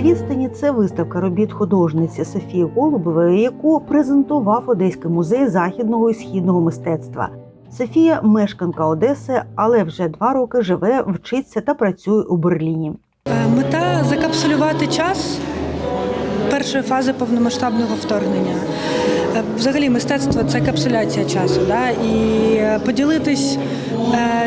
На відстані це виставка робіт художниці Софії Голубової, яку презентував Одеський музей західного і східного мистецтва. Софія мешканка Одеси, але вже два роки живе, вчиться та працює у Берліні. Е, Мета закапсулювати час першої фази повномасштабного вторгнення. Е, Взагалі, мистецтво це капсуляція часу, да? і е, поділитись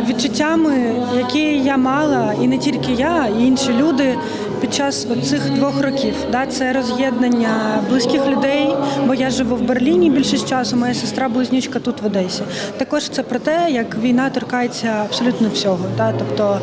відчуттями, які я мала, і не тільки я, і інші люди під час цих двох років. Да? Це роз'єднання близьких людей, бо я живу в Берліні більшість часу, моя сестра близнючка тут в Одесі. Також це про те, як війна торкається абсолютно всього. Да? Тобто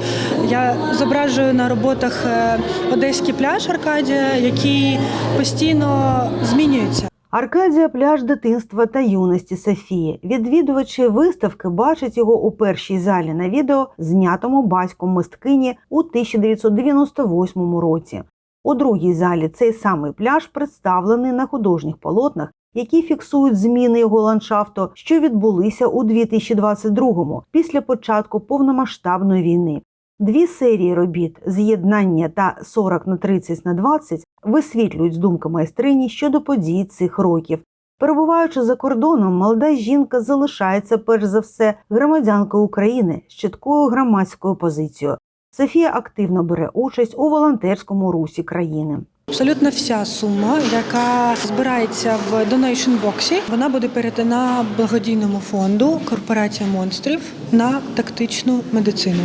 я зображую на роботах е, одеський пляж Аркадія, який постійно змінюється. Аркадія пляж дитинства та юності Софії. Відвідувачі виставки бачать його у першій залі на відео, знятому батьком мисткині у 1998 році. У другій залі цей самий пляж представлений на художніх полотнах, які фіксують зміни його ландшафту, що відбулися у 2022-му, після початку повномасштабної війни. Дві серії робіт з'єднання та 40 на 30 на 20 висвітлюють з думки майстрині щодо подій цих років. Перебуваючи за кордоном, молода жінка залишається перш за все громадянкою України з чіткою громадською позицією. Софія активно бере участь у волонтерському русі країни. Абсолютно вся сума, яка збирається в Donation боксі, вона буде передана благодійному фонду Корпорація монстрів на тактичну медицину.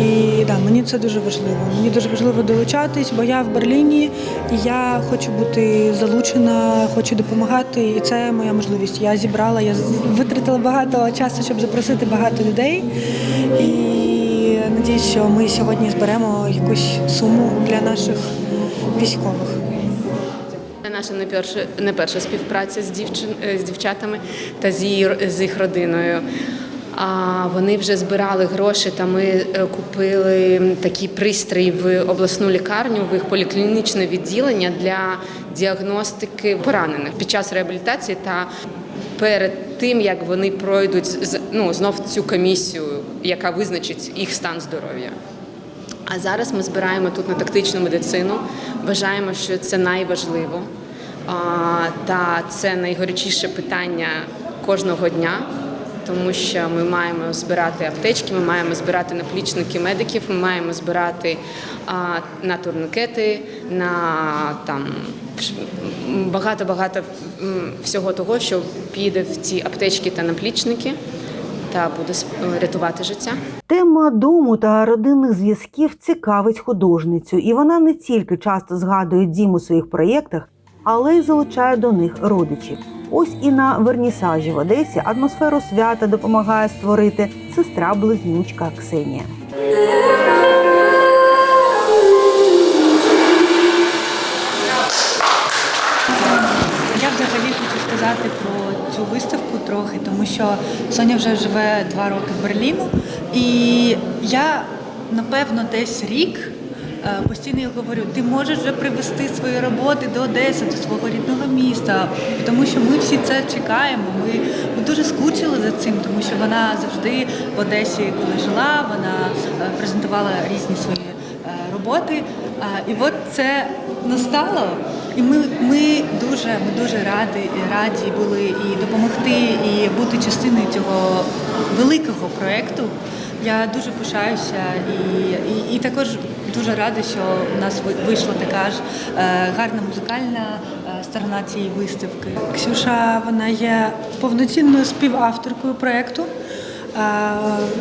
І да, мені це дуже важливо. Мені дуже важливо долучатись, бо я в Берліні і я хочу бути залучена, хочу допомагати. І це моя можливість. Я зібрала, я витратила багато часу, щоб запросити багато людей. І надіюсь, що ми сьогодні зберемо якусь суму для наших військових. Це наша не перша, не перша співпраця з, дівчин, е, з дівчатами та з, її, з їх родиною. А вони вже збирали гроші, та ми е, купили такий пристрій в обласну лікарню, в їх поліклінічне відділення для діагностики поранених під час реабілітації та перед тим, як вони пройдуть ну, знов цю комісію, яка визначить їх стан здоров'я. А зараз ми збираємо тут на тактичну медицину. Вважаємо, що це найважливо. Та це найгорячіше питання кожного дня, тому що ми маємо збирати аптечки, ми маємо збирати наплічники медиків, ми маємо збирати на турникети, на там багато-багато всього того, що піде в ці аптечки та наплічники, та буде рятувати життя. Тема дому та родинних зв'язків цікавить художницю, і вона не тільки часто згадує дім у своїх проєктах, але й залучає до них родичів. Ось і на вернісажі в Одесі атмосферу свята допомагає створити сестра близнючка Ксенія. Я взагалі хочу сказати про цю виставку трохи, тому що Соня вже живе два роки в Берліну, і я напевно десь рік. е, Постійно їй говорю, ти можеш вже привезти свої роботи до Одеси, до свого рідного міста, тому що ми всі це чекаємо. Ми, ми дуже скучили за цим, тому що вона завжди в Одесі, коли жила, вона е, презентувала різні свої е, роботи. І от це настало. І ми, ми дуже, ми дуже раді, раді були і допомогти, і бути частиною цього великого проєкту. Я дуже пишаюся і, і, і також дуже рада, що у нас вийшла така ж е, гарна музикальна е, сторона цієї виставки. Ксюша вона є повноцінною співавторкою проєкту. Е,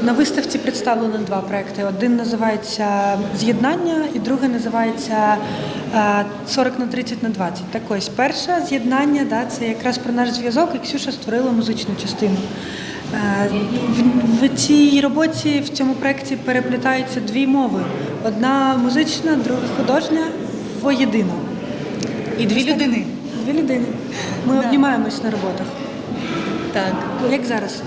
На виставці представлено два проекти. Один називається З'єднання, і другий називається е, 40 на 30 на 20. Так ось перше з'єднання, да, це якраз про наш зв'язок, і Ксюша створила музичну частину. Е, В, цій роботі, в цьому проєкті переплітаються дві мови: одна музична, друга художня воєдино. І дві людини. Дві людини. Ми обнімаємось на роботах. Так. Як зараз?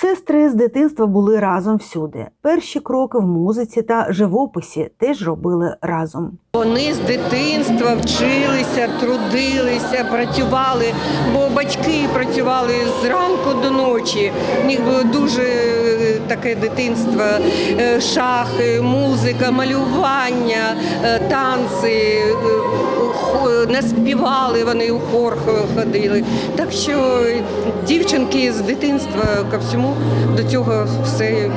Сестри з дитинства були разом всюди. Перші кроки в музиці та живописі теж робили разом. Вони з дитинства вчилися, трудилися, працювали, бо батьки працювали зранку до ночі. У них дуже е, таке дитинство, е, шахи, музика, малювання, е, танці. Не співали, вони у хор ходили. Так що дівчинки з дитинства ко всьому до цього все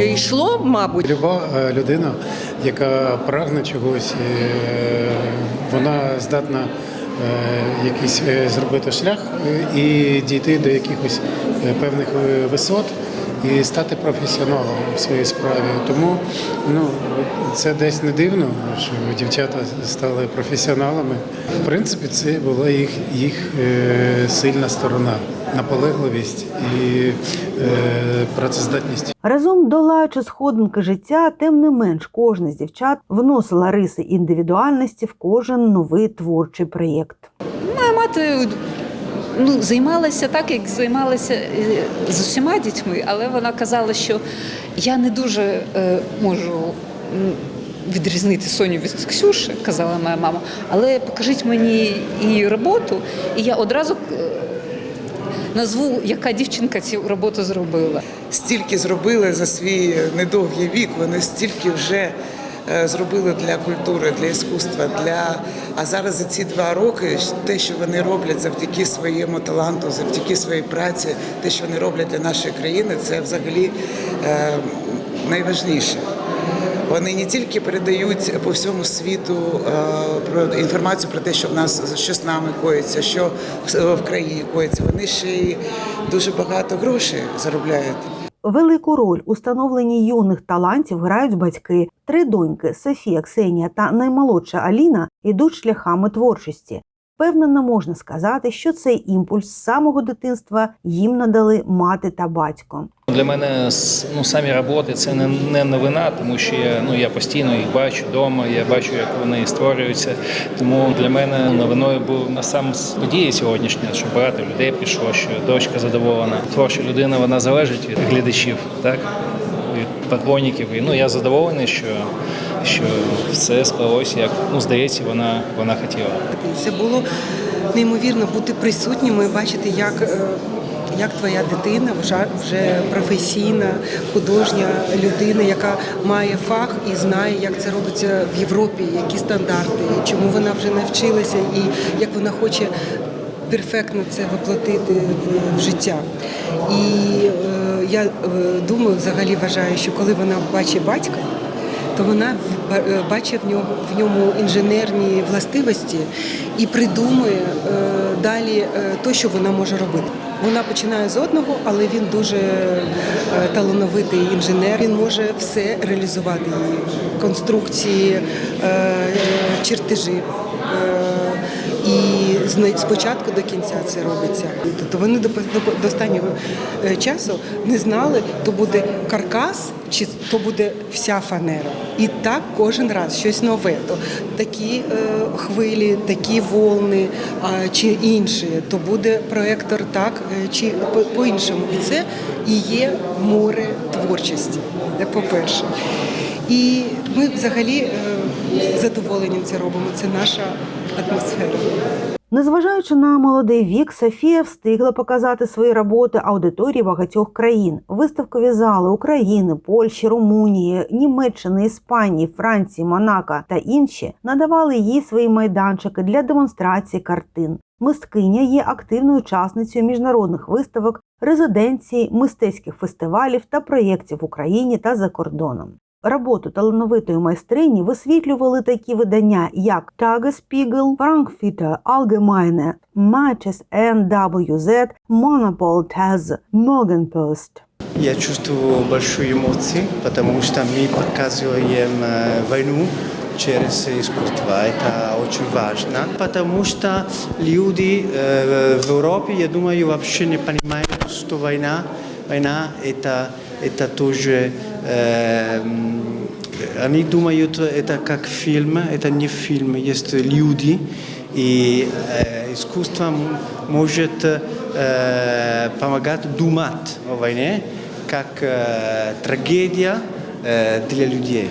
йшло, мабуть. Люба е, людина, яка прагне чогось, е, вона здатна е, якийсь зробити шлях і дійти до якихось певних висот і стати професіоналом у своїй справі. Тому ну, це десь не дивно, що дівчата стали професіоналами. В принципі, це була їх, їх е, сильна сторона, наполегливість і е, працездатність. Разом долаючи сходинки життя, тим не менш кожна з дівчат вносила риси індивідуальності в кожен новий творчий проєкт. Моя мати ну, займалася так, як займалася е, з усіма дітьми, але вона казала, що я не дуже е, можу відрізнити Соню від Ксюші, казала моя мама, але покажіть мені її роботу, і я одразу е, назву, яка дівчинка цю роботу зробила. стільки зробили за свій недовгий вік. Вони стільки вже зробили для культури, для іскусства. Для а зараз за ці два роки те, що вони роблять завдяки своєму таланту, завдяки своїй праці, те, що вони роблять для нашої країни, це взагалі е, найважніше. Вони не тільки передають по всьому світу е, про інформацію про те, що в нас що з нами коїться, що в країні коїться. Вони ще й дуже багато грошей заробляють. Велику роль у становленні юних талантів грають батьки. Три доньки Софія, Ксенія та наймолодша Аліна йдуть шляхами творчості. Впевнено, можна сказати, що цей імпульс з самого дитинства їм надали мати та батько. Для мене ну, самі роботи це не, не новина, тому що я, ну, я постійно їх бачу вдома, я бачу, як вони створюються. Тому для мене новиною був на сам подія сьогоднішня, що багато людей прийшло, що дочка задоволена. Творча людина вона залежить від глядачів, так? від поклонників. І ну, я задоволений, що, що все склалося, як ну, здається, вона, вона хотіла. Це було неймовірно бути присутнім і бачити, як, е, як твоя дитина вже, вже професійна художня людина, яка має фах і знає, як це робиться в Європі, які стандарти, чому вона вже навчилася і як вона хоче. Перфектно це воплотити в, в життя. І е, я е, думаю, взагалі вважаю, що коли вона бачить батька, то вона в- ба- е, бачить в ньому, в ньому інженерні властивості і придумує е, далі те, що вона може робити. Вона починає з одного, але він дуже е, талановитий інженер. Він може все реалізувати її конструкції, чертежі. Спочатку до кінця це робиться. Тобто вони до, останнього е, часу не знали, то буде каркас чи то буде вся фанера. І так кожен раз щось нове. То такі е, хвилі, такі волни чи інші, то буде проектор так е, чи по- по-іншому. І це і є море творчості, по-перше. І ми взагалі задоволенням це робимо. Це наша атмосфера. Незважаючи на молодий вік, Софія встигла показати свої роботи аудиторії багатьох країн. Виставкові зали України, Польщі, Румунії, Німеччини, Іспанії, Франції, Монако та інші надавали їй свої майданчики для демонстрації картин. Мисткиня є активною учасницею міжнародних виставок, резиденцій, мистецьких фестивалів та проєктів в Україні та за кордоном. Роботу талановитої майстрині висвітлювали такі видання, як Tagesspiegel, Frankfurter Allgemeine, Matches NWZ, Monopol Taz, Morgenpost. Я чувствую большую эмоции, потому что мы показываем э, войну через искусство. Это очень важно, потому что люди э, в Европе, я думаю, вообще не понимают, что война, война это, это тоже... э, м, они думают, это как фильм, это не фильм, есть люди, и э, искусство м- может э, помогать думать о войне, как э, трагедия э, для людей.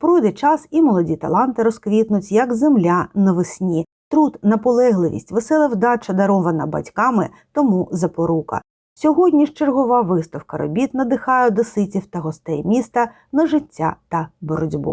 Пройде час, і молоді таланти розквітнуть, як земля навесні. Труд, наполегливість, весела вдача, дарована батьками, тому запорука. Сьогодні ж чергова виставка робіт надихає одеситів та гостей міста на життя та боротьбу.